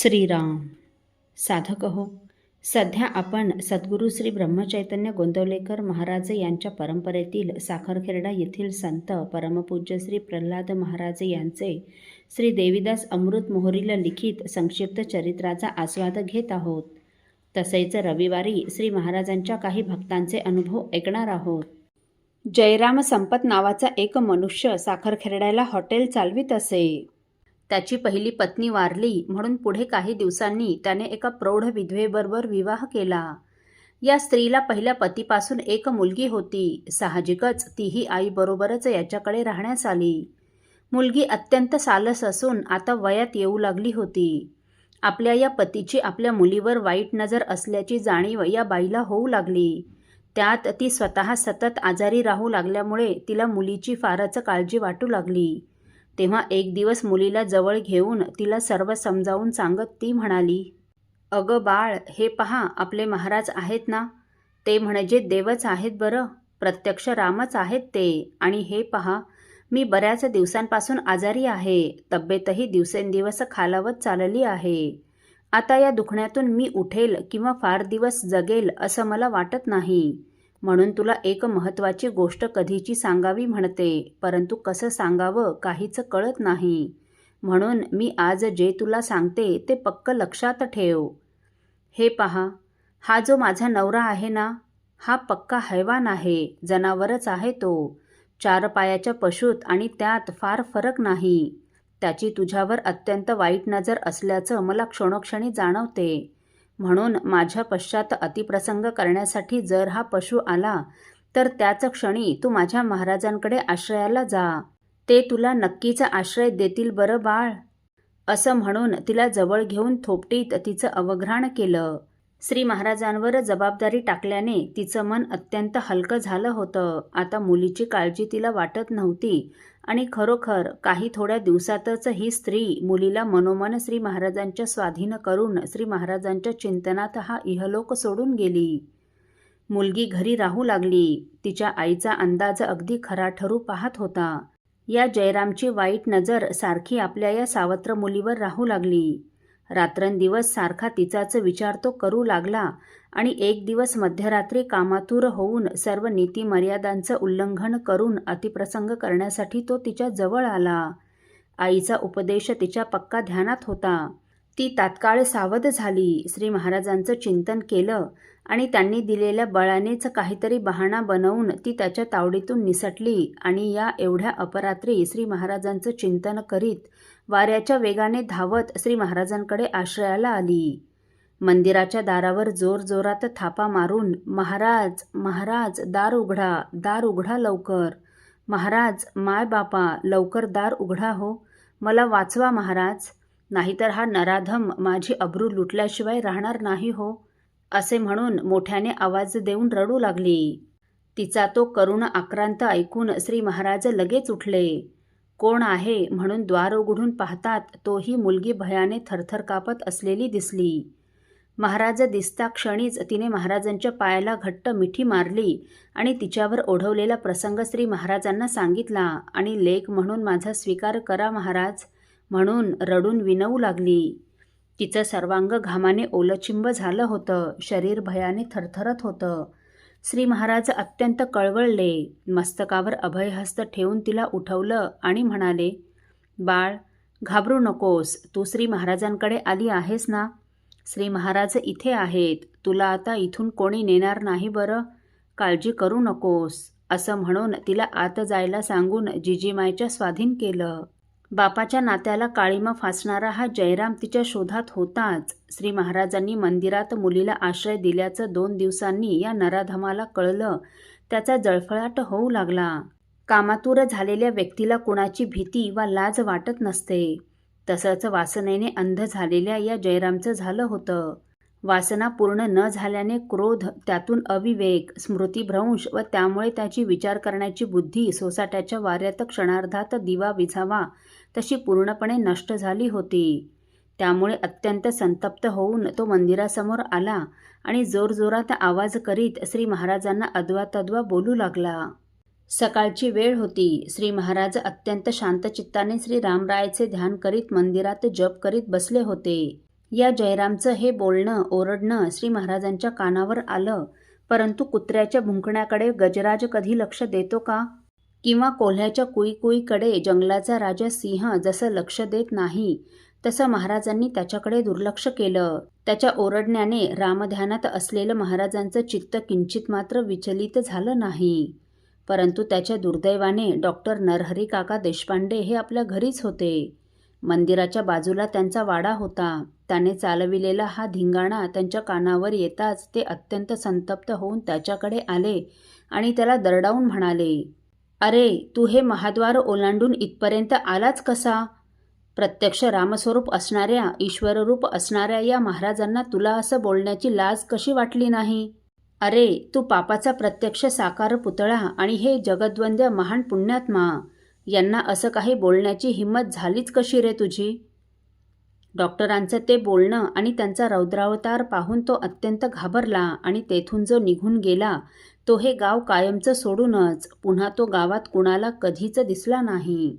श्रीराम। साधक हो सध्या आपण सद्गुरू श्री ब्रह्मचैतन्य गोंदवलेकर महाराज यांच्या परंपरेतील साखरखेरडा येथील संत परमपूज्य श्री प्रल्हाद महाराज यांचे श्री देवीदास अमृत मोहरीला लिखित संक्षिप्त चरित्राचा आस्वाद घेत आहोत. तसेच रविवारी श्री महाराजांच्या काही भक्तांचे अनुभव ऐकणार आहोत. जयराम संपत नावाचा एक मनुष्य साखरखेरड्याला हॉटेल चालवित असे. त्याची पहिली पत्नी वारली म्हणून पुढे काही दिवसांनी त्याने एका प्रौढ विधवेबरोबर विवाह केला. या स्त्रीला पहिल्या पतीपासून एक मुलगी होती. साहजिकच तीही आईबरोबरच याच्याकडे राहण्यास आली. मुलगी अत्यंत सालस असून आता वयात येऊ लागली होती. आपल्या या पतीची आपल्या मुलीवर वाईट नजर असल्याची जाणीव या बाईला होऊ लागली. त्यात ती स्वतः सतत आजारी राहू लागल्यामुळे तिला मुलीची फारच काळजी वाटू लागली. तेव्हा एक दिवस मुलीला जवळ घेऊन तिला सर्व समजावून सांगत ती म्हणाली अगं बाळ हे पहा आपले महाराज आहेत ना? ते म्हणजे देवच आहेत बरं प्रत्यक्ष रामच आहेत ते. आणि हे पहा मी बऱ्याच दिवसांपासून आजारी आहे तब्येतही दिवसेंदिवस खालावत चालली आहे. आता या दुखण्यातून मी उठेल किंवा फार दिवस जगेल असं मला वाटत नाही. म्हणून तुला एक महत्त्वाची गोष्ट कधीची सांगावी म्हणते परंतु कसं सांगावं काहीच कळत नाही. म्हणून मी आज जे तुला सांगते ते पक्क लक्षात ठेव. हे पहा हा जो माझा नवरा आहे ना हा पक्का हैवान आहे जनावरच आहे तो. चार पायाच्या पशूत आणि त्यात फार फरक नाही. त्याची तुझ्यावर अत्यंत वाईट नजर असल्याचं मला क्षणोक्षणी जाणवते. म्हणून माझ्या पश्चात अतिप्रसंग करण्यासाठी जर हा पशु आला तर त्याच क्षणी तू माझ्या महाराजांकडे आश्रयाला जा. ते तुला नक्कीच आश्रय देतील बरं बाळ. असं म्हणून तिला जवळ घेऊन थोपटीत तिचं अवघ्राण केलं. श्री महाराजांवर जबाबदारी टाकल्याने तिचं मन अत्यंत हलकं झालं होतं. आता मुलीची काळजी तिला वाटत नव्हती. आणि खरोखर काही थोड्या दिवसातच ही स्त्री मुलीला मनोमन श्री महाराजांच्या स्वाधीन करून श्री महाराजांच्या चिंतनात हा इहलोक सोडून गेली. मुलगी घरी राहू लागली. तिच्या आईचा अंदाज अगदी खरा ठरू पाहत होता. या जयरामची वाईट नजर सारखी आपल्या या सावत्र मुलीवर राहू लागली. रात्रंदिवस सारखा तिचाच विचार तो करू लागला आणि एक दिवस मध्यरात्री कामातूर होऊन सर्व नीती मर्यादांचं उल्लंघन करून अतिप्रसंग करण्यासाठी तो तिच्या जवळ आला. आईचा उपदेश तिच्या पक्का ध्यानात होता. ती तात्काळ सावध झाली. श्री महाराजांचं चिंतन केलं आणि त्यांनी दिलेल्या बळानेच काहीतरी बहाणा बनवून ती त्याच्या तावडीतून निसटली आणि या एवढ्या अपरात्री श्री महाराजांचं चिंतन करीत वाऱ्याच्या वेगाने धावत श्री महाराजांकडे आश्रयाला आली. मंदिराच्या दारावर जोरजोरात थापा मारून महाराज महाराज दार उघडा दार उघडा लवकर. महाराज माय बापा लवकर दार उघडा हो. मला वाचवा महाराज. नाहीतर हा नराधम माझी अब्रू लुटल्याशिवाय राहणार नाही हो असे म्हणून मोठ्याने आवाज देऊन रडू लागली. तिचा तो करुण आक्रांत ऐकून श्री महाराज लगेच उठले. कोण आहे म्हणून द्वार उघडून पाहतात तोही मुलगी भयाने थरथर कापत असलेली दिसली. महाराज दिसता क्षणीच तिने महाराजांच्या पायाला घट्ट मिठी मारली आणि तिच्यावर ओढवलेला प्रसंग श्री महाराजांना सांगितला आणि लेख म्हणून माझा स्वीकार करा महाराज म्हणून रडून विनवू लागली. तिचं सर्वांग घामाने ओलचिंब झालं होतं. शरीर भयाने थरथरत होतं. श्री महाराज अत्यंत कळवळले. मस्तकावर अभयहस्त ठेवून तिला उठवलं आणि म्हणाले बाळ घाबरू नकोस. तू श्री महाराजांकडे आली आहेस ना? श्री महाराज इथे आहेत. तुला आता इथून कोणी नेणार नाही बरं? काळजी करू नकोस. असं म्हणून तिला आत जायला सांगून जिजीमायच्या स्वाधीन केलं. बापाच्या नात्याला काळीमा फासणारा हा जयराम तिच्या शोधात होताच. श्री महाराजांनी मंदिरात मुलीला आश्रय दिल्याचं दोन दिवसांनी या नराधमाला कळलं. त्याचा जळफळाट होऊ लागला. कामातूर झालेल्या व्यक्तीला कुणाची भीती वा लाज वाटत नसते. तसंच वासनेने अंध झालेल्या या जयरामचं झालं होतं. वासना पूर्ण न झाल्याने क्रोध त्यातून अविवेक स्मृतिभ्रंश व त्यामुळे त्याची विचार करण्याची बुद्धी सोसाट्याच्या वाऱ्यात क्षणार्धात दिवा विझावा तशी पूर्णपणे नष्ट झाली होती. त्यामुळे अत्यंत संतप्त होऊन तो मंदिरासमोर आला आणि जोरजोरात आवाज करीत श्री महाराजांना अद्वा तद्वा बोलू लागला. सकाळची वेळ होती. श्री महाराज अत्यंत शांतचित्ताने श्री रामरायाचे ध्यान करीत मंदिरात जप करीत बसले होते. या जयरामचं हे बोलणं ओरडणं श्री महाराजांच्या कानावर आलं. परंतु कुत्र्याच्या भुंकण्याकडे गजराज कधी लक्ष देतो का? किंवा कोल्ह्याच्या कुईकुईकडे जंगलाचा राजा सिंह जसं लक्ष देत नाही तसं महाराजांनी त्याच्याकडे दुर्लक्ष केलं. त्याच्या ओरडण्याने रामध्यानात असलेलं महाराजांचं चित्त किंचित मात्र विचलित झालं नाही. परंतु त्याच्या दुर्दैवाने डॉक्टर नरहरी काका देशपांडे हे आपल्या घरीच होते. मंदिराच्या बाजूला त्यांचा वाडा होता. त्याने चालविलेला हा धिंगाणा त्यांच्या कानावर येताच ते अत्यंत संतप्त होऊन त्याच्याकडे आले आणि त्याला दरडावून म्हणाले अरे तू हे महाद्वार ओलांडून इथपर्यंत आलाच कसा? प्रत्यक्ष रामस्वरूप असणाऱ्या ईश्वररूप असणाऱ्या या महाराजांना तुला असं बोलण्याची लाज कशी वाटली नाही? अरे तू पापाचा प्रत्यक्ष साकार पुतळा आणि हे जगद्वंद्य महान पुण्यात्मा यांना असं काही बोलण्याची हिंमत झालीच कशी रे तुझी? डॉक्टरांचं ते बोलणं आणि त्यांचा रौद्रावतार पाहून तो अत्यंत घाबरला आणि तेथून जो निघून गेला तो हे गाव कायमचं सोडूनच पुन्हा तो गावात कुणाला कधीच दिसला नाही.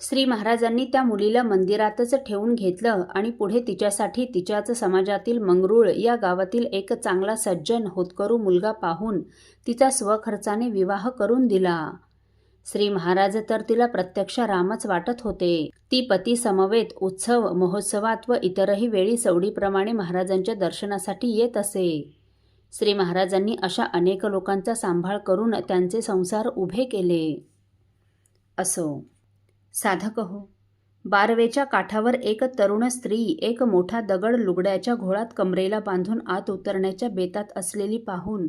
श्री महाराजांनी त्या मुलीला मंदिरातच ठेवून घेतलं आणि पुढे तिच्यासाठी तिच्याच समाजातील मंगरूळ या गावातील एक चांगला सज्जन होतकरू मुलगा पाहून तिचा स्वखर्चाने विवाह करून दिला. श्री महाराज तर तिला प्रत्यक्ष रामच वाटत होते. ती पती समवेत उत्सव महोत्सवात व इतरही वेळी सवडीप्रमाणे महाराजांच्या दर्शनासाठी येत असे. श्री महाराजांनी अशा अनेक लोकांचा सांभाळ करून त्यांचे संसार उभे केले. असो. साधक हो. बारवेच्या काठावर एक तरुण स्त्री एक मोठा दगड लुगड्याच्या घोळात कमरेला बांधून आत उतरण्याच्या बेतात असलेली पाहून